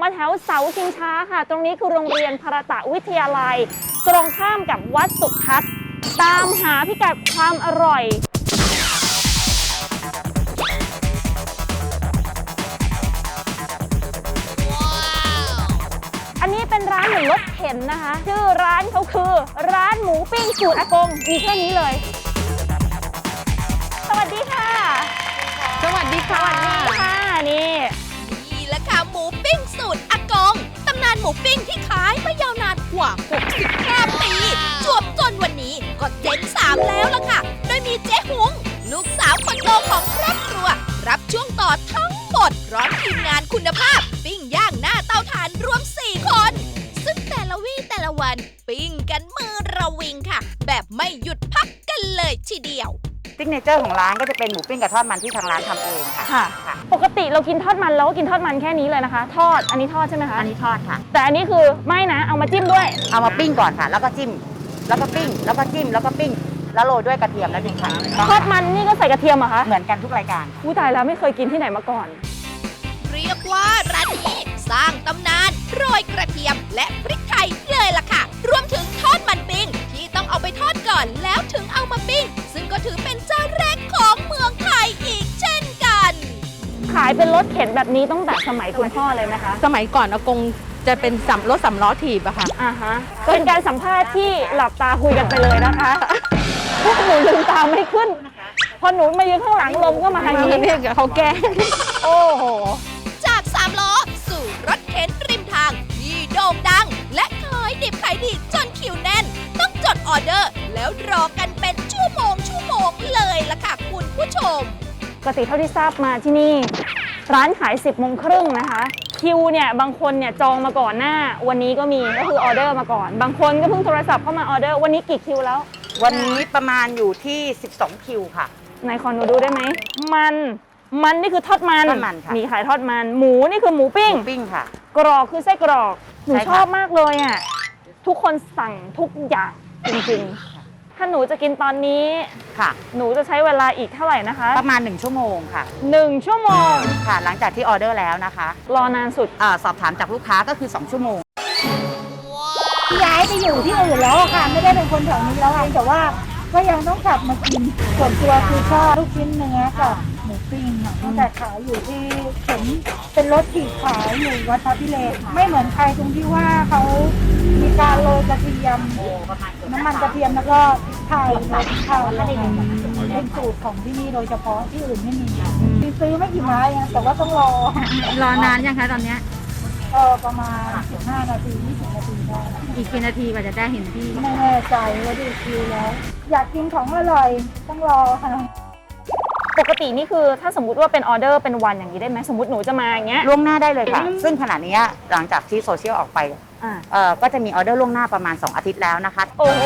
มาแถวเสาชิงช้าค่ะ ตรงนี้คือโรงเรียนพระตะวิทยาลัย ตรงข้ามกับวัดสุทัศน์ ตามหาพิกัดความอร่อยอันนี้เป็นร้านเหมือนรถเข็นนะคะ ชื่อร้านเขาคือ ร้านหมูปิ้งสูตรอากง มีแค่นี้เลย สวัสดีค่ะ สวัสดีค่ะ สวัสดีค่ะ นี่นี่แหละค่ะหมู ปิ้งสูตรอากง ตำนานหมูปิ้งที่ขายมายาวนานกว่า 65 ปีจวบจนวันนี้ก็เจ๊งสามแล้วล่ะค่ะ โดยมีเจ๊หุง ลูกสาวคนโตของครอบครัว รับช่วงต่อทั้งหมดพร้อมทีมงานคุณภาพ ปิ้งย่างหน้าเตาถ่านรวม 4 คน ซึ่งแต่ละวี่แต่ละวัน ปิ้งกันมือระวิงค่ะ แบบไม่หยุดพักกันเลยทีเดียวซิกเนเจอร์ของร้านก็จะเป็นหมูปิ้งกับทอดมันที่ทางร้านทำเองค่ะ ค่ะค่ะปก ติเรากินทอดมันเราก็กินทอดมันแค่นี้เลยนะคะ ทอดอันนี้ทอดใช่ไหมคะอันนี้ทอดค่ะ แต่อันนี้คือไม่นะเอามาจิ้มด้วย เอามาปิ้งก่อนค่ะ แล้วก็จิ้ม แล้วก็ปิ้ง แล้วก็จิ้ม แล้วก็ปิ้ง แล้วโรยด้วยกระเทียมและพริกไทยทอดมันนี่ก็ใส่กระเทียมเหรอคะเหมือนกันทุกรายการอุ้ยตายแล้วไม่เคยกินที่ไหนมาก่อน เรียกว่าายเป็นรถเข็นแบบนี้ตั้งแต่สมัยคุณพ่อเลยไหมคะ สมัยก่อนอากงจะเป็นสำรถสำล้อถีบอะค่ะ อ่าฮะ เป็นการสัมภาษณ์ที่หลับตาคุยกันไปเลยนะคะ พวกหนูลืมตาไม่ขึ้น พอหนูมายืนข้างหลังลมก็มาทางนี้เนี่ยเขาแกล้งโอ้โห จากสามล้อสู่รถเข็นริมทางที่โด่งดัง และขายดิบขายดีจนคิวแน่น ต้องจดออเดอร์ แล้วรอกันเป็นชั่วโมงชั่วโมงเลยล่ะค่ะคุณผู้ชม ปกติเท่าที่ทราบมาที่นี่ ร้านขาย 10บโมงครึ่งนะคะ คิวเนี่ยบางคนเนี่ยจองมาก่อนหน้า วันนี้ก็มีก็คือออเดอร์มาก่อน บางคนก็เพิ่งโทรศัพท์เข้ามาออเดอร์วันนี้กี่คิวแล้ว วันนี้ประมาณอยู่ที่ 12 คิวค่ะไหนขอหนูดูได้ไหม มัน มันนี่คือทอดมันทอดมันค่ะ มีขายทอดมัน หมูนี่คือหมูปิ้งหมูปิ้งค่ะ กรอกคือไส้กรอก หนูใช่ค่ะชอบมากเลยอะ ทุกคนสั่งทุกอย่างจริงๆ ถ้าหนูจะกินตอนนี้ค่ะ หนูจะใช้เวลาอีกเท่าไหร่นะคะประมาณ 1 ชั่วโมงค่ะหนึ่งชั่วโมงค่ะ หลังจากที่ออเดอร์แล้วนะคะรอนานสุดเอ่อสอบถามจากลูกค้าก็คือ 2 ชั่วโมง ย้ายไปอยู่ที่อื่นแล้วอะค่ะ ไม่ได้เป็นคนแถวนี้แล้วเองแต่ว่าก็ยังต้องกลับมากินส่วนตัวคือชอบลูกชิ้นเนื้อกับ หมูปิ้งค่ะตั้งแต่ขายอยู่ที่เห็นเป็นรถถีบขายอยู่วัดพระพิเรนไม่เหมือนใครตรงที่ว่าเขามีการโรยกระเทียมน้ำมันกระเทียมแล้วก็พริกไทยโรยพริกไทยเป็นสูตรของที่นี่โดยเฉพาะที่อื่นไม่มีมีซื้อไม่กี่ไม้นะแต่ว่าต้องรอรอนานยังคะตอนเนี้ยเออประมาณ 15 นาที 20 นาทีได้อีกกี่นาทีกว่าจะได้เห็นพี่ ไม่แน่ใจว่าดูคิวแล้ว อยากกินของอร่อย ต้องรอค่ะ ปกตินี่คือถ้าสมมติว่าเป็นออเดอร์เป็นวันอย่างนี้ได้ไหมสมมติหนูจะมาอย่างเงี้ย ล่วงหน้าได้เลยค่ะ ซึ่งขณะนี้หลังจากที่โซเชียลออกไปอ่า เอ่อก็จะมีออเดอร์ล่วงหน้าประมาณ 2 อาทิตย์แล้วนะคะ โอ้โห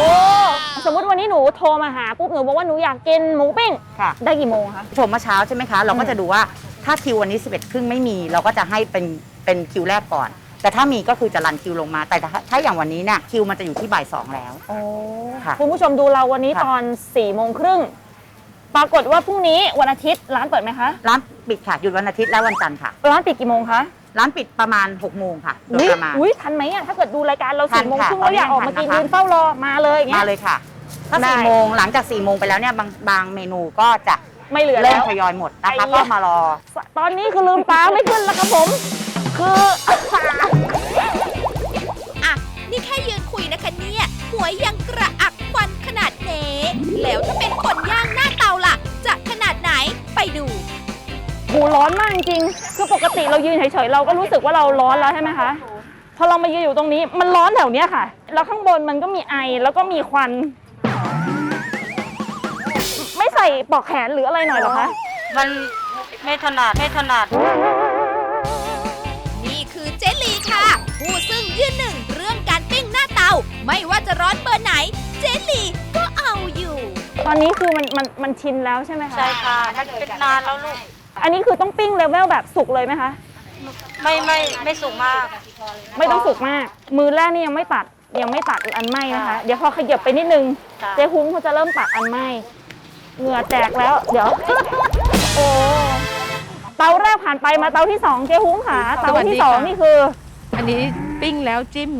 สมมติวันนี้หนูโทรมาหาปุ๊บหนูบอกว่าหนูอยากกินหมูปิ้งค่ะ ได้กี่โมงคะ ชมเมื่อเช้าใช่ไหมคะ เราก็จะดูว่าถ้าคิววันนี้ 11 ครึ่งไม่มี เราก็จะให้เป็นเป็นคิวแรกก่อน แต่ถ้ามีก็คือจะรันคิวลงมาแต่ถ้าถ้าอย่างวันนี้เนี่ยคิวมันจะอยู่ที่บ่ายสองแล้ว โอ้ค่ะคุณผู้ชมดูเราวันนี้ค่ะ ตอน4ี่โมงครึ่ง ปรากฏว่าพรุ่งนี้วันอาทิตย์ร้านเปิดไหมคะ ร้านปิดค่ะหยุดวันอาทิตย์และวันจันทร์ค่ะ ร้านปิดกี่โมงคะร้านปิดประมาณ6โมงค่ะโดยอุ๊ยประมาณ อุ้ยทันไหมอะถ้าเกิดดูรายการเราทัสี่นโมงค่ะครึ่งตอนเรานี้อยากออกมาทันกินนะคะ ยืนเฝ้ารอมาเลยอย่างเงี้มาย เลยค่ะถ้าได้4โมงหลังจาก4โมงไปแล้วเนี่ยบางบางเมนูก็จะไม่เหลือเริ่มแล้วทยอยหมดนะคะ ไอ้เหี้ก็ย มารอ ตอนนี้คือลืมตาไม่ขึ้นแล้วครับผม คือ อะ นี่แค่ยืนคุยนะคะเนี่ย หัวยังกระอักควันขนาดเน้แล้วถ้าเป็นค หูร้อนมากจริงๆคือปกติเรายืนเฉยๆเราก็รู้สึกว่าเราร้อนแล้วใช่ไหมคะพอเรามายืนอยู่ตรงนี้มันร้อนแถวเนี้ยค่ะ แล้วข้างบนมันก็มีไอแล้วก็มีควัน ไม่ใส่ปลอกแขนหรืออะไรหน่อยเหรอคะ มันไม่ถนัดไม่ถนัด นี่คือเจลีค่ะ ผู้ซึ่งยืนหนึ่งเรื่องการปิ้งหน้าเตา ไม่ว่าจะร้อนเบอร์ไหน เจลีก็เอาอยู่ ตอนนี้คือมันมันมันชินแล้วใช่ไหมคะ ใช่ค่ะ มันเป็นนานแล้วลูก อันนี้คือต้องปิ้งเลเวลแบบสุกเลยไหมคะ ไม่ไม่ไม่สูงมากไม่ต้องสุกมาก มือแรกนี่ยังไม่ตัดยังไม่ตัดอันไหม้นะคะ เดี๋ยวพอขยับไปนิดนึงค่ะเจ๊หุ้งเขาจะเริ่มตัดอันไหม้เหงื่อแตกแล้ว เดี๋ยว โอ้เตาแรกผ่านไปมาเตาที่สองเจ๊หุ้งค่ะเตาสวัสดีที่สองค่ะนี่คือ อันนี้ปิ้งแล้วจิ้ม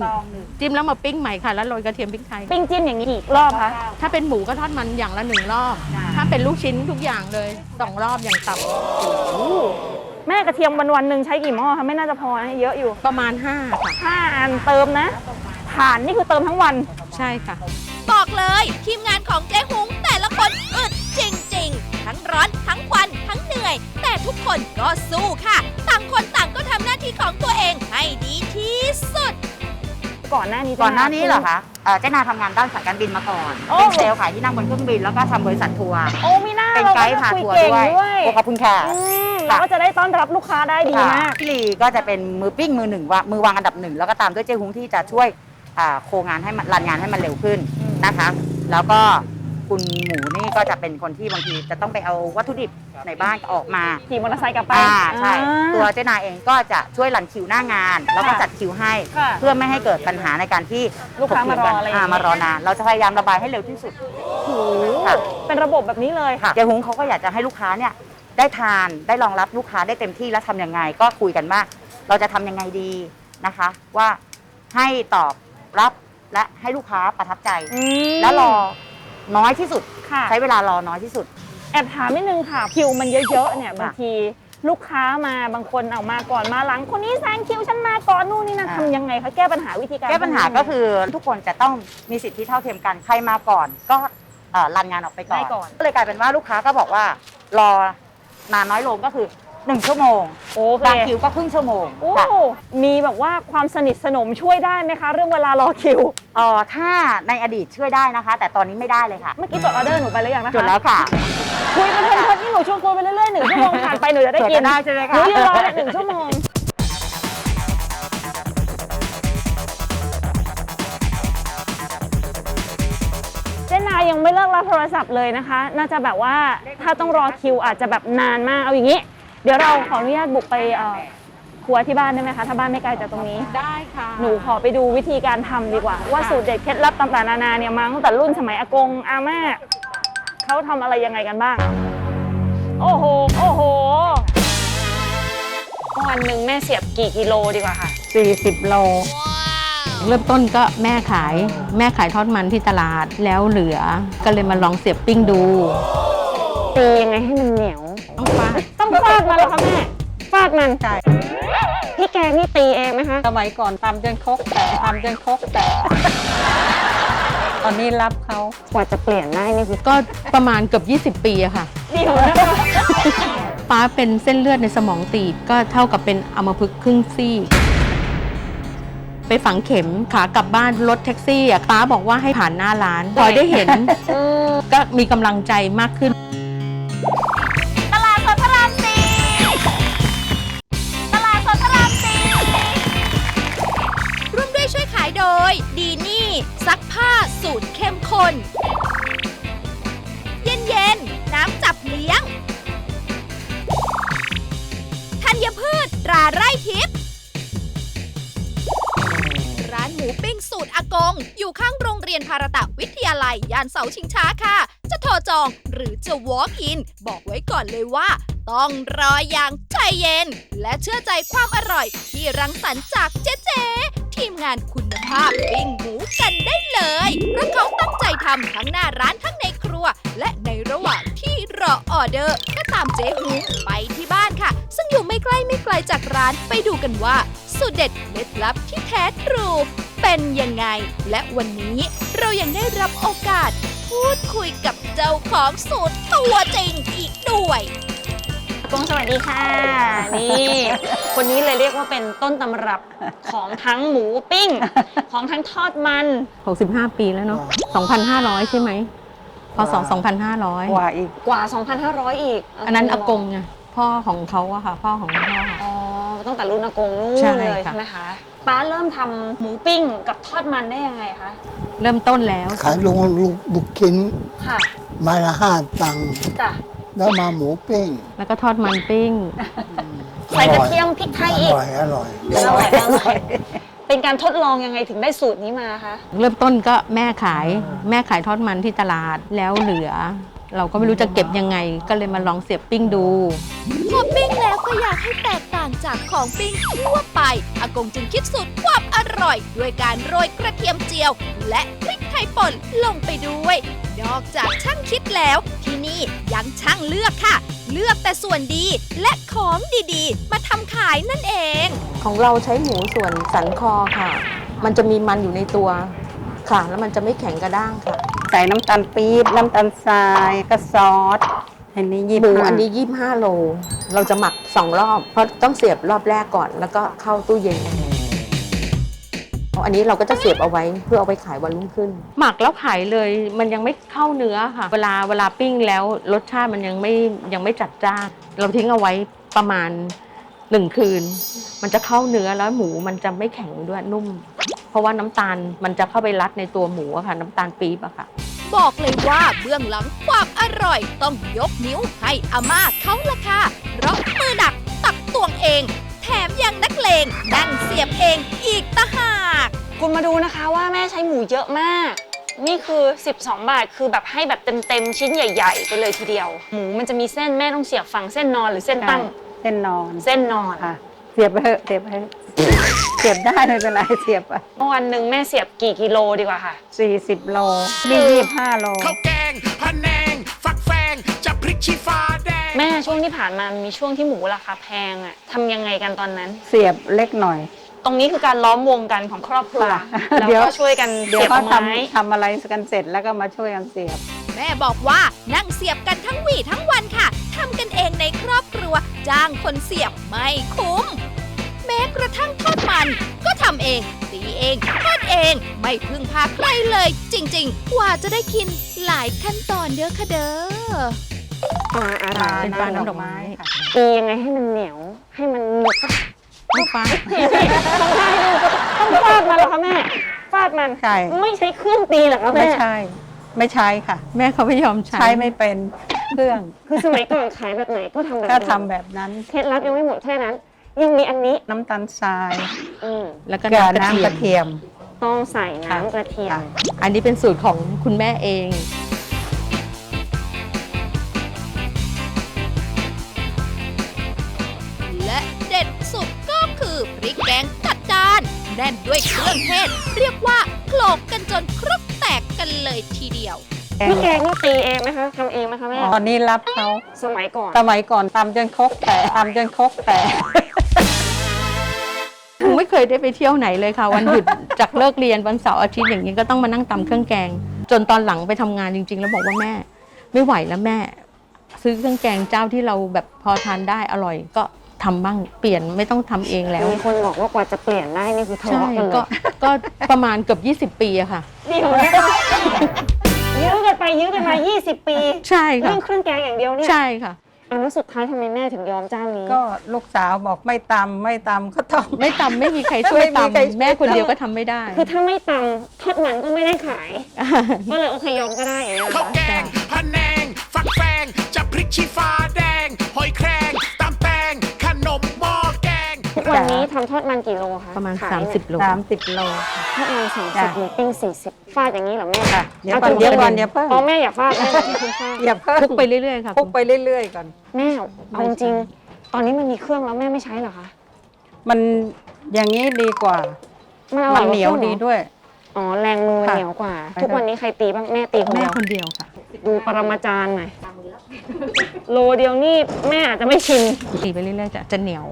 จิ้มแล้วมาปิ้งใหม่ค่ะ แล้วโรยกระเทียมพริกไทย ปิ้งจิ้มอย่างนี้กี่รอบคะถ้าเป็นหมูก็ทอดมันอย่างละหนึ่งรอบ ถ้าเป็นลูกชิ้นทุกอย่างเลยสองรอบอย่างต่แม่กระเทียมวันวันๆหนึ่งใช้กี่หม้อคะไม่น่าจะพอนะเยอะอยู่ำประมาณ5ค่ะห้าอันเติมนะถ่านนี่คือเติมทั้งวันใช่ค่ะ บอกเลยทีมงานของเจ๊หุงแต่ละคนอึดจริง ๆ ทั้งร้อนทั้งควันทั้งเหนื่อย แต่ทุกคนก็สู้ค่ะต่าง ก่อนหน้านี้ก่อนหน้านี้เหรอคะเอ่อเจ๊นาทำงานด้านสายการบินมาก่อน โอ้ เป็นเซลล์ขายที่นั่งบนเครื่องบินแล้วก็ทำบริษัททัวร์ โอ้มีหน้าเป็นเราไกก็ด์จะพาคุยทัวร์เก่งด้วยด้วย โอ้ขอบคุณค่ะ อืมเราก็จะได้ต้อนรับลูกค้าได้ดีค่ะมาก พี่ลีก็จะเป็นมือปิ้งมือหนึ่งว่ามือวางอันดับหนึ่งแล้วก็ตามด้วยเจ๊ฮุ้งที่จะช่วยอ่าโครงงานให้มันรันงานให้มันเร็วขึ้นนะคะ แล้วก็ คุณหมูนี่ก็จะเป็นคนที่บางทีจะต้องไปเอาวัตถุดิบในบ้านออกมาขี่มอเตอร์ไซค์กลับไปอ่าใช่อ่า ตัวเจ๊นาเองก็จะช่วยรันคิวหน้างาน แล้วก็ค่ะจัดคิวให้ ค่ะเพื่อไม่ให้เกิดปัญหาในการที่ลูกค้ามารออะไรอย่างเงี้ย มารอนานเราจะพยายามระบายให้เร็วที่สุด โอ้โหค่ะ เป็นระบบแบบนี้เลย ค่ะเจ๊ฮุ้งเขาก็อยากจะให้ลูกค้าเนี่ยได้ทานได้รองรับลูกค้าได้เต็มที่แล้วทำยังไง ก็คุยกันว่าเราจะทำยังไงดีนะคะ ว่าให้ตอบรับและให้ลูกค้าประทับใจอืมแล้วรอ น้อยที่สุด ค่ะใช้เวลารอน้อยที่สุด แอบถามนิดนึงค่ะคิวมันเยอะๆเนี่ยบางทีลูกค้ามาบางคนเอามาก่อนมาหลัง คนนี้แซงคิวฉันมาก่อนนู่นนี่นั่นอ่า ทำยังไงคะแก้ปัญหาวิธีการแก้ปัญหาทำยังไงก็คือทุกคนจะต้องมีสิทธิเท่าเทียมกันใครมาก่อน ก็เอ่อรันงานออกไปก่อนได้ก่อน ก็เลยกลายเป็นว่าลูกค้าก็บอกว่ารอนานน้อยลงก็คือ 1 ชั่วโมง โอเคบางคิวก็ครึ่งชั่วโมงโอ้ค่ะมีแบบว่าความสนิทสนมช่วยได้ไหมคะ เรื่องเวลารอคิว เอ่อถ้าในอดีตช่วยได้นะคะ แต่ตอนนี้ไม่ได้เลยค่ะเมื่อกี้จดออเดอร์หนูไปหรือยังนะคะ จดแล้วค่ะ คุยไปเพลินๆนี่หนูชวนคุยไปเรื่อยๆหนึ่งชั่วโมงผ่านไปหนูจะได้จดกินจะได้ใช่ไหมหคะนูยืนรอเลยหนึ่งชั่วโมง เจนนายังไม่เลิกรับโทรศัพท์เลยนะคะ น่าจะแบบว่าถ้าต้องรอคิวอาจจะแบบนานมากเอาอย่างนี้เดี๋ยวเราขออนุญาตบุกไปเอ่อครัวที่บ้านได้ไหมคะ ถ้าบ้านไม่ไกลจากตรงนี้ ได้ค่ะหนูขอไปดูวิธีการทำดีกว่า ว่าสูตรเด็ดเคล็ดลับต่างๆนานาเนี่ยมาตั้งแต่รุ่นสมัยอากงอาม่าเขาทำอะไรยังไงกันบ้าง โอ้โห โอ้โห วันหนึ่งแม่เสียบกี่กิโลดีกว่าค่ะ 40โลเริ่มต้นก็แม่ขาย แม่ขายทอดมันที่ตลาดแล้วเหลือก็เลยมาลองเสียบปิ้งดู ตียังไงให้มันเหนียว ต้องฟาดต้องฟาดมันเหรอคะแม่ฟาดมันใช่พี่แกงนี่ตีเองไหมคะสมัยก่อนทำจนครกแต่ทำจนครกแต่ ตอนนี้รับเขากว่าจะเปลี่ยนได้นี่คือก็ประมาณเกือบ20 ปีอะค่ะ เดียวนะคะป้าเป็นเส้นเลือดในสมองตีบก็เท่ากับเป็นอัมพฤกษ์ครึ่งซี่ ไปฝังเข็มขากลับบ้านรถแท็กซี่อะป้าบอกว่าให้ผ่านหน้าร้านพอได้เห็นก็มีกำลังใจมากขึ้นายโดย ดีนี่ซักผ้าสูตรเข้มข้น เย็นเย็นๆน้ำจับเลี้ยงธัญพืชตราไร่ทิพย์ร้านหมูปิ้งสูตรอากง อยู่ข้างโรงเรียนภารตะวิทยาลัยย่านเสาชิงช้าค่ะ จะโทรจองหรือจะ walk in บอกไว้ก่อนเลยว่า ต้องรออย่างใจเย็น และเชื่อใจความอร่อยที่รังสรรค์จากเจ๊เจทีมงานคุ ภาพปิ้งหมูกันได้เลยเพราะเขาตั้งใจทำทั้งหน้าร้านทั้งในครัว และในระหว่างที่รอออเดอร์ ก็ตามเจ๊หูไปที่บ้านค่ะ ซึ่งอยู่ไม่ใกล้ไม่ไกลจากร้านไปดูกันว่า สูตรเด็ดเคล็ดลับที่แท้ทรูเป็นยังไง และวันนี้เรายังได้รับโอกาส พูดคุยกับเจ้าของสูตรตัวจริงอีกด้วย กงสวัสดีค่ะ นี่คนนี้เลยเรียกว่าเป็นต้นตำรับของทั้งหมูปิ้ง ของทั้งทอดมัน 65 ปีแล้วเนาะ2,500 ใช่ไหมพศ2,500กว่าอีก กว่า 2,500 อีกอันนั้นอากงไงพ่อของเขาอะค่ะ พ่อของพ่ออ๋อตั้งแต่รุ่นอากงนู่ใช่นเลยค่ะ ใช่ไหมคะป้าเริ่มทำหมูปิ้งกับทอดมันได้ยังไงคะเริ่มต้นแล้ว ขายลงลูกลูกชิ้นค่ะไม้ละห้าตังค์จ้ะ แล้วมาหมูปิ้งแล้วก็ทอดมันปิ้ง ใส่กระเทียมพริกไทยออีกร่อยอร่อย อร่อยอร่อย เป็นการทดลองยังไงถึงได้สูตรนี้มาคะ เริ่มต้นก็แม่ขาย แม่ขายทอดมันที่ตลาดแล้วเหลือ เราก็ไม่รู้จะเก็บยังไง ก็เลยมาลองเสียบปิ้งดูพอปิ้งแล้วก็อยากให้แตกต่างจากของปิ้งทั่วไป อากงจึงคิดสูตรความอร่อย ด้วยการโรยกระเทียมเจียว และพริกไทยป่นลงไปด้วย นอกจากช่างคิดแล้ว ที่นี่ยังช่างเลือกค่ะ เลือกแต่ส่วนดีและของดีๆ มาทำขายนั่นเอง ของเราใช้หมูส่วนสันคอค่ะ มันจะมีมันอยู่ในตัว ค่ะ แล้วมันจะไม่แข็งกระด้างค่ะ ใส่น้ำตาลปี๊บน้ำตาลทรายก็ซอสอันนี้ยี่หมูห้าอันนี้25โล เราจะหมัก2รอบ เพราะต้องเสียบรอบแรกก่อน แล้วก็เข้าตู้เย็น อันนี้เราก็จะเสียบเอาไว้เพื่อเอาไปขายวันรุ่งขึ้น หมักแล้วขายเลยมันยังไม่เข้าเนื้อค่ะ เวลาเวลาปิ้งแล้วรสชาติมันยังไม่ยังไม่จัดจ้านเราทิ้งเอาไว้ประมาณหนึ่งคืน มันจะเข้าเนื้อแล้วหมูมันจะไม่แข็งด้วยนุ่มเพ ราะว่าน้ำตาลมันจะเข้าไปรัดในตัวหมูอะค่ะ น้ำตาลปี๊บอะค่ะ บอกเลยว่าเบื้องหลังความอร่อยต้องยกนิ้วให้อาม่าเขาละค่ะเพราะมือหนักตักตวงเอง แถมยังนักเลงนั่งเสียบเองอีกตะหากคุณมาดูนะคะว่าแม่ใช้หมูเยอะมาก นี่คือ 12 บาทคือแบบให้แบบเต็มๆชิ้นใหญ่ ๆ ไปเลยทีเดียว หมูมันจะมีเส้นแม่ต้องเสียบฝั่งเส้นนอนหรือเส้นตั้ง เส้นนอน เส้นนอนค่ะ เสียบไปเถอะเสียบไปเถอะ เสียบได้ไม่เป็นไรเสียบไปวันหนึ่งแม่เสียบกี่กิโลดีกว่าค่ะสี่สิบโลนี่ยี่ห้าโล ข้าวแกงพะแนง ฟักแฟง จะพริกชี้ฟ้าแดง แม่ช่วงที่ผ่านมามีช่วงที่หมูราคาแพงอะทำยังไงกันตอนนั้น เสียบเล็กหน่อย ตรงนี้คือการล้อมวงกันของครอบครัวค่ะแล้วเดี๋ยว ก็ช่วยกันเดี๋ยวเสียบเขาไม้ทำทำอะไรกันเสร็จแล้วก็มาช่วยกันเสียบ แม่บอกว่านั่งเสียบกันทั้งวี่ทั้งวันค่ะทำกันเองในครอบครัว จ้างคนเสียบไม่คุ้ม แม้กระทั่งทอดมัน ก็ทำเองตีเองทอดเองไม่พึ่งพาใครเลย จริงๆ กว่าจะได้กินหลายขั้นตอนเด้อค่ะเด้อปลาอะไรเป็นปลาน้ำดอกไม้ค่ะตียังไงให้มันเหนียว ให้มันหนึบลูกปลาต้องได้ดูต้องฟาดมันเหรอคะแม่ฟาดมันใช่ไม่ใช้เครื่องตีเหรอคะไม่แม่ใช่ ไม่ใช้ค่ะ แม่เขาไม่ยอมใช้ใช้ไม่เป็นเครื่อง คือสมัยก่อนขายแบบไหนก็ทำแบบก็นั้นทำแบบนั้น เคล็ดลับยังไม่หมดแค่นั้น ยังมีอันนี้น้ำตาลทราย อืมแล้วก็กับน้ำกระเทียมน้ำกระเทียมต้องใส่น้ำกระเทียมอันนี้เป็นสูตรของคุณแม่เอง และเด็ดสุดก็คือพริกแกงจัดจานแน่นด้วยเครื่องเทศ เรียกว่าโขลกกันจนครกแตกกันเลยทีเดียว พี่แกงนี่ตีเองไหมคะทำเองไหมคะแม่ ตอนนี้รับเขาสมัยก่อน สมัยก่อนตำจนครกแตกตำจนครกแตก ไม่เคยได้ไปเที่ยวไหนเลยค่ะ วันหยุด จากเลิกเรียนวันเสาร์อาทิตย์อย่างนี้ก็ต้องมานั่งตำเครื่องแกง จนตอนหลังไปทำงานจริง ๆ แล้วบอกว่าแม่ ไม่ไหวแล้วแม่ ซื้อเครื่องแกงเจ้าที่เราแบบพอทานได้อร่อย ก็ทำบ้างเปลี่ยนไม่ต้องทำเองแล้ว มีคนบอกว่ากว่าจะเปลี่ยนได้นี่คือทะใช่เลาะกันเลก็ยก็ประมาณเกือบ20 ปีอะค่ะ เดี๋ยวนะยื้อกันไปยื้อกันมา 20 ปี ใช่ค่ะเรื่องเครื่องแกงอย่างเดียวเนี่ย ใช่ค่ะ อันแล้วสุดท้ายทำไมแม่ถึงยอมเจ้านี้ ก็ลูกสาวบอกไม่ตำไม่ตำก็ต้อง ไม่ตำไม่มีใครช่วยไม่มีใครช่วย ตำแม่คนเดียวก็ทำไม่ได้ คือถ้าไม่ตำทอดมันก็ไม่ได้ขาย ก็เลยโอเคยอมก็ได้อย่างเงี้ยเหรข้าวอแกงพะแนง ฟักแฟงจะพริกชี้ฟ้าแดง หอยแครง วันนี้ทำทอดมันกี่โลคะประมาณขายเนี่ย30 โล สามสิบโลค่ะทอดมันสามสิจ้ะ บหมูปิ้งสี่สิบฟาดอย่างนี้เหรอแม่ค่ะเดี๋ยวอาก่อนจริงๆเดี๋ยวก่อนอย่าเพิ่งอ๋อแม่อย่าฟาดแม่อย่าเพิ่งฟาด อย่าเพิ่งคลุกไปเรื่อยๆค่ะคลุกไปเรื่อย ๆ ก่อน แม่เอาจริงๆตอนนี้มันมีเครื่องแล้วแม่ไม่ใช้เหรอคะ มันอย่างนี้ดีกว่า มันอร่มัอนยกาเหนียวครื่องรอดีด้วย อ๋อแรงมือมันค่ะเหนียวกว่าใช่ทุกวันนี้ใครตีบ้างแม่ตีคนแม่เดียวคนเดียวค่ะดูปรมาจารย์หน่อยโลเดียวนี่แม่อาจจะไม่ชินตีไปเรื่อยๆจะจะเหนียว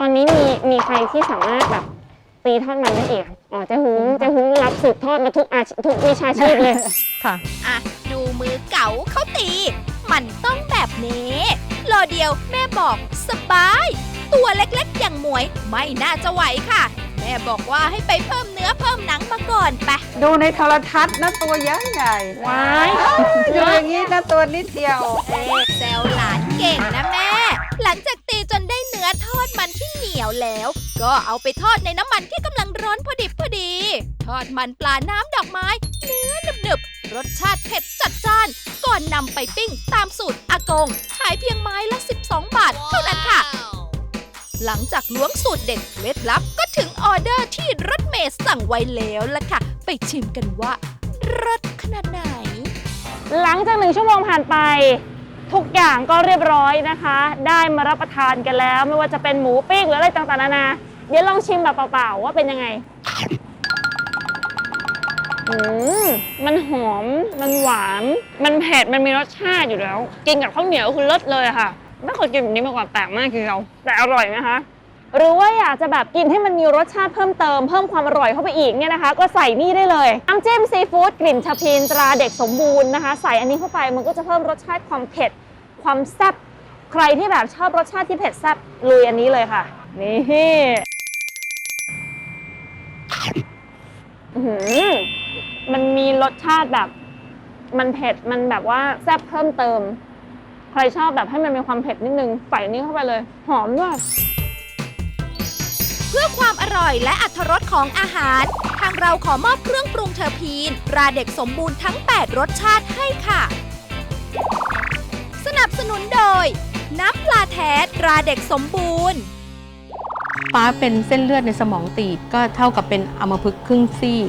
ตอนนี้มีมีใครที่สามารถแบบตีทอดมันได้อีกอะอ๋อเจ๊หุงเจ๊หุงรับสืบทอดมาทุกอาชีพทุกวิชาชีพเลย ค่ะ อะ ดูมือเก๋าเขาตี มันต้องแบบนี้รอเดียวแม่บอกสบาย ตัวเล็กๆ อย่างหมวยไม่น่าจะไหวค่ะ แม่บอกว่าให้ไปเพิ่มเนื้อเพิ่มหนังมาก่อนไป ดูในโทรทัศน์นะตัวใหญ่ใหญ่ว้าย ดูอย่างนี้นะตัวนิดเดียว แซวหลานเก่งนะแม่ หลังจากตีจนได้เนื้ อทอดมันที่เหนียวแล้ว ก็เอาไปทอดในน้ำมันที่กำลังร้อนพอดิบพอดี ทอดมันปลาน้ำดอกไม้ เนื้อหนึบๆ รสชาติเผ็ดจัดจ้าน ก่อนนำไปปิ้งตามสูตรอากง ขายเพียงไม้ละ 12 บาทเท่านั้นค่ะ หลังจากล้วงสูตรเด็ดเคล็ดลับก็ถึงออเดอร์ที่รถเมย์สั่งไว้แล้วล่ะค่ะ ไปชิมกันว่ารสขนาดไหน หลังจากหนึ่งชั่วโมงผ่านไป ทุกอย่างก็เรียบร้อยนะคะ ได้มารับประทานกันแล้ว ไม่ว่าจะเป็นหมูปิ้งหรืออะไรต่างๆนานา เดี๋ยวลองชิมแบบเปล่าๆว่าเป็นยังไงอืมมันหอม มันหวาน มันเผ็ด มันมีรสชาติอยู่แล้ว กินกับข้าวเหนียวคือเลิศเลยค่ะ ไม่เคยกินแบบนี้มาก่อนแปลกมากคือเราแต่อร่อยนะคะ หรือว่าอยากจะแบบกินให้มันมีรสชาติเพิ่มเติมเพิ่มความอร่อยเข้าไปอีกเนี่ยนะคะ ก็ใส่นี่ได้เลยน้ำจิ้มซีฟู้ดกลิ่นชาพีนตราเด็กสมบูรณ์นะคะ ใส่อันนี้เข้าไปมันก็จะเพิ่มรสชาติความเผ็ดความแซ่บใครที่แบบชอบรสชาติที่เผ็ดแซ่บลุยอันนี้เลยค่ะ นี่มันมีรสชาติแบบ มันเผ็ดมันแบบว่าแซ่บเพิ่มเติม ใครชอบแบบให้มันมีความเผ็ดนิดนึงใส่นี้เข้าไปเลย หอมด้วย เพื่อความอร่อยและอรรถรสของอาหาร ทางเราขอมอบเครื่องปรุงเทอร์พีนราเด็กสมบูรณ์ทั้ง 8 รสชาติให้ค่ะ สนับสนุนโดย น้ำปลาแท้ตราเด็กสมบูรณ์ ป้าเป็นเส้นเลือดในสมองตีบก็เท่ากับเป็นอัมพฤกษ์ครึ่งซีก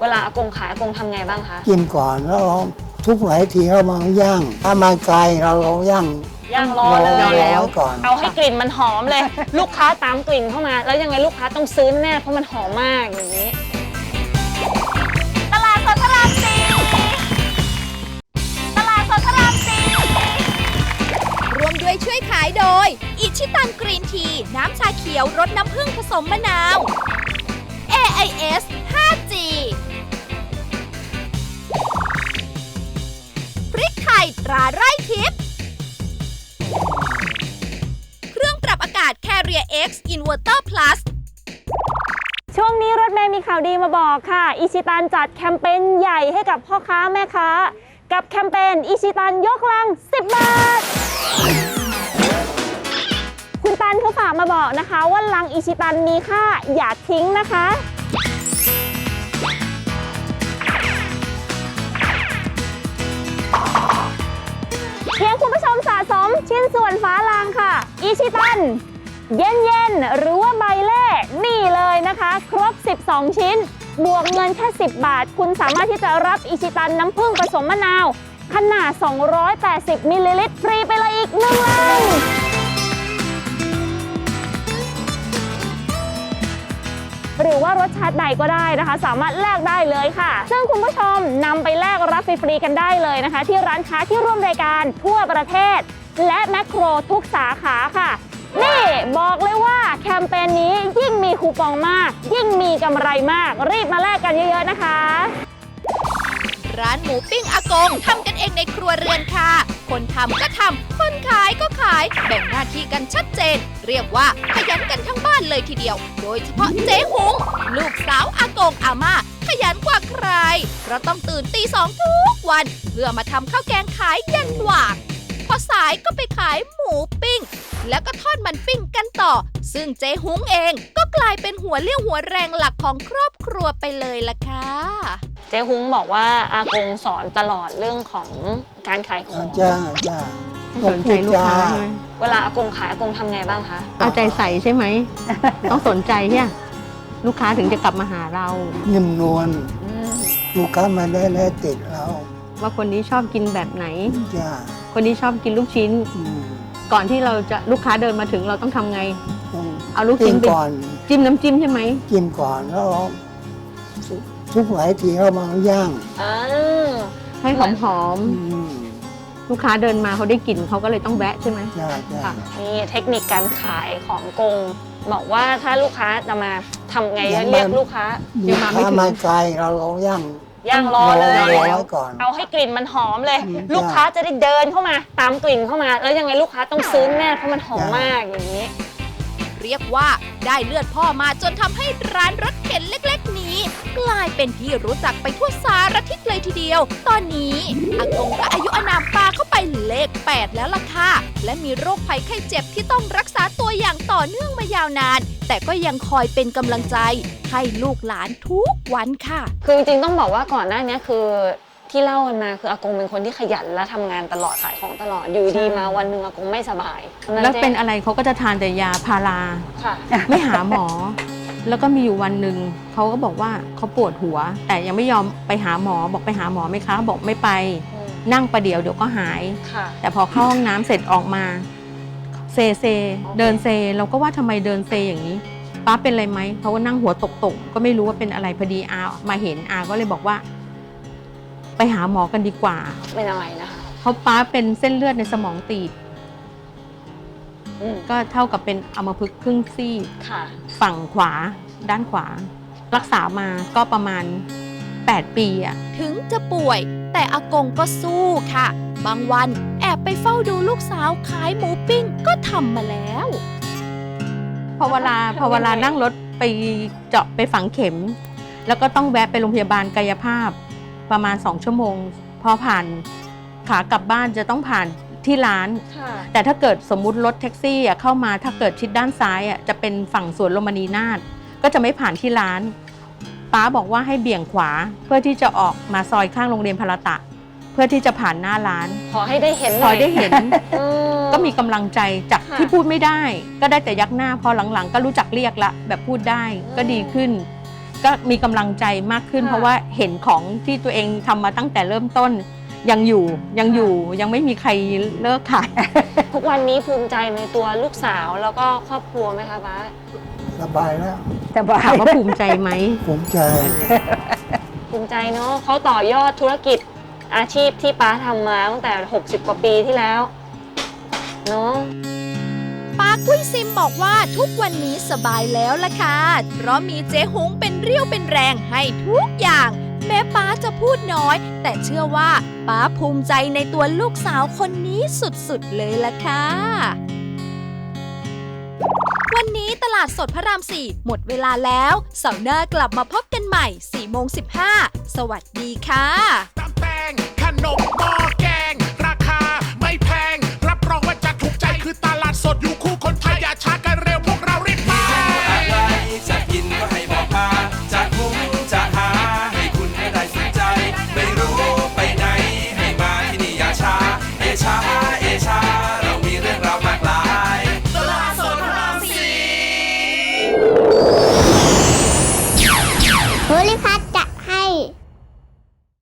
เวลาอากงขายอากงทำไงบ้างคะ กินก่อนแล้วเราทุกหลายทีเรามาย่าง ถ้ามาไกลเราเราย่าง ย่างรอเลยรอแล้วก่อน เอาให้กลิ่นมันหอมเลย ลูกค้าตามกลิ่นเข้ามา แล้วยังไงลูกค้าต้องซื้อแน่เพราะมันหอมมากอย่างนี้ ตลาดสดพระรามสี่ตลาดสดพระรามสี่ร่วมด้วยช่วยขายโดย อิชิตันกรีนที น้ำชาเขียวรสน้ำผึ้งผสมมะนาว AIS 5G พริกไทยตราไร่ทิพย์ รื่องปรับอากาศ Carrier X Inverter Plus ช่วงนี้รถเมย์มีข่าวดีมาบอกค่ะ อิชิตันจัดแคมเปญใหญ่ให้กับพ่อค้าแม่ค้า กับแคมเปญอิชิตันยกลัง 10 บาท คุณตันเขาฝากมาบอกนะคะ ว่าลังอิชิตันมีค่าอย่าทิ้งนะคะ เพียงคุณผู้ชมสะสมชิ้นส่วนฝาลังค่ะ อิชิตัน เย็นเย็นๆ หรือว่าใบเล่นี่เลยนะคะ ครบ 12 ชิ้น บวกเงินแค่ 10 บาท คุณสามารถที่จะรับอิชิตันน้ำผึ้งผสมมะนาว ขนาด 280 มิลลิลิตรฟรีไปเลยอีกหนึ่งลังหรือว่ารสชาติใดก็ได้นะคะ สามารถแลกได้เลยค่ะ ซึ่งคุณผู้ชมนำไปแลกรับฟรีๆกันได้เลยนะคะ ที่ร้านค้าที่ร่วมรายการทั่วประเทศ และแมคโครทุกสาขาค่ะ บอกเลยว่าแคมเปญนี้ยิ่งมีคูปองมาก ยิ่งมีกำไรมาก รีบมาแลกกันเยอะๆนะคะ ร้านหมูปิ้งอากงทำกันเองในครัวเรือนค่ะ คนทำก็ทำคนขายก็ขาย แบ่งหน้าที่กันชัดเจน เรียกว่าขยันกันทั้งบ้านเลยทีเดียว โดยเฉพาะเจ๊หุงลูกสาวอากงอาม่าขยันกว่าใคร เพราะต้องตื่นตีสองทุกวัน เพื่อมาทำข้าวแกงขายยันหว่าง พอสายก็ไปขายหมูปิ้ง แล้วก็ทอดมันปิ้งกันต่อ ซึ่งเจ๊หุงเองก็กลายเป็นหัวเลี้ยวหัวแรงหลักของครอบครัวไปเลยล่ะค่ะ เจ๊ฮุ้งบอกว่าอากงสอนตลอดเรื่องของการขายของจ้าจ้าสนใจลูกค้าใช่ไหมเวลาอากงขายอากงทำไงบ้างคะ เอาใจใส่ใช่ไหม ต้องสนใจเนี่ยลูกค้าถึงจะกลับมาหาเรา นิ่มนวลลูกค้ามาได้แล้วติดเราว่าคนนี้ชอบกินแบบไหน จ้า คนนี้ชอบกินลูกชิ้นอืมก่อนที่เราจะลูกค้าเดินมาถึงเราต้องทำไงต้องเอาลูกชิ้นกิไปก่อนจิ้มน้ำจิ้มใช่ไหมกินก่อนแล้วเราทุกหลายทีเรามาย่างอ่าให้หอมหอมอืมๆลูกค้าเดินมาเขาได้กลิ่นเขาก็เลยต้องแวะใช่ไหมจ้าจ้าค่ะ นี่เทคนิคการขายของกง บอกว่าถ้าลูกค้าจะมาทำไงเรียกลูกค้าลูกค้ามาไกลเราเราย่าง ย่างรอเลยรอไว้ก่อน เอาให้กลิ่นมันหอมเลย อืม ลูกค้าจะได้เดินเข้ามา ตามกลิ่นเข้ามา แล้วยังไงลูกค้าต้องซื้อแน่เพราะมันหอมมากอย่างนี้ เรียกว่าได้เลือดพ่อมาจนทำให้ร้านรถเข็นเล็กๆ นี้ กลายเป็นที่รู้จักไปทั่วสารทิศเลยทีเดียว ตอนนี้อากงก็อายุอานามปาเข้าไปเลข 8 แล้วล่ะค่ะ และมีโรคภัยไข้เจ็บที่ต้องรักษาตัวอย่างต่อเนื่องมายาวนาน แต่ก็ยังคอยเป็นกำลังใจ ให้ลูกหลานทุกวันค่ะ คือจริงๆต้องบอกว่าก่อนหน้านี้คือที่เล่ากันมาคืออากงเป็นคนที่ขยันและทำงานตลอดขายของตลอดอยู่ดีมาวันหนึ่งอากงไม่สบายแล้วเป็นอะไรเขาก็จะทานแต่ยาพาราค่ะ ไม่หาหมอ แล้วก็มีอยู่วันหนึ่งเขาก็บอกว่าเขาปวดหัว แต่ยังไม่ยอมไปหาหมอบอกไปหาหมอไหมคะ บอกไม่ไป นั่งประเดี๋ยวเดี๋ยวก็หายค่ะแต่พอเข้าห้องน้ำเสร็จออกมา เซเซ เดินเซเราก็ว่าทำไมเดินเซอย่างนี้ป้าเป็นอะไรไหมเขาก็นั่งหัวตกตกๆก็ไม่รู้ว่าเป็นอะไรพอดีอามาเห็นอาก็เลยบอกว่า ไปหาหมอกันดีกว่าเป็นอะไรนะคะเพราะป้าเป็นเส้นเลือดในสมองตีบ อืมก็เท่ากับเป็นอัมพฤกษ์ครึ่งซีกค่ะ ฝั่งขวา ด้านขวา รักษามาก็ประมาณ 8 ปีอะถึงจะป่วย แต่อากงก็สู้ค่ะ บางวันแอบไปเฝ้าดูลูกสาวขายหมูปิ้งก็ทำมาแล้ว พอเวลาพอเวลานั่งรถไปเจาะไปฝังเข็ม แล้วก็ต้องแวะไปโรงพยาบาลกายภาพประมาณ 2 ชั่วโมง พอผ่านขากลับบ้านจะต้องผ่าน ที่ร้านค่ะแต่ถ้าเกิดสมมุติรถแท็กซี่อะเข้ามาถ้าเกิดชิดด้านซ้ายอะจะเป็นฝั่งสวนลมณีนาฏก็จะไม่ผ่านที่ร้านป้าบอกว่าให้เบี่ยงขวาเพื่อที่จะออกมาซอยข้างโรงเรียนพลตะ เพื่อที่จะผ่านหน้าร้าน ขอให้ได้เห็นพอได้เห็นอืมก็มีกำลังใจจากค่ะที่พูดไม่ได้ ก็ได้แต่ยักหน้าพอหลังๆ ก็รู้จักเรียกละ แบบพูดได้ก็ดีขึ้น ก็มีกำลังใจมากขึ้น เพราะว่าเห็นของที่ตัวเองทำมาตั้งแต่เริ่มต้น ยังอยู่ยังอยู่ยังไม่มีใครเลิกขาย ทุกวันนี้ภูมิใจในตัวลูกสาวแล้วก็ครอบครัวไหมคะป้าสบายแล้วแต่บาถามว่าภูมิใจไหมผมใจ ภูมิใจเนาะเขาต่อยอดธุรกิจอาชีพที่ป้าทำมาตั้งแต่ 60 กว่าปีที่แล้วเนาะป้ากุ้ยซิมบอกว่าทุกวันนี้สบายแล้วล่ะค่ะ เพราะมีเจ๊หงเป็นเรี่ยวเป็นแรงให้ทุกอย่าง แม้ป้าจะพูดน้อย แต่เชื่อว่า ป้าภูมิใจในตัวลูกสาวคนนี้สุดๆเลยล่ะค่ะ วันนี้ตลาดสดพระรามสี่หมดเวลาแล้ว เสาร์หน้ากลับมาพบกันใหม่4โมง15 สวัสดีค่ะ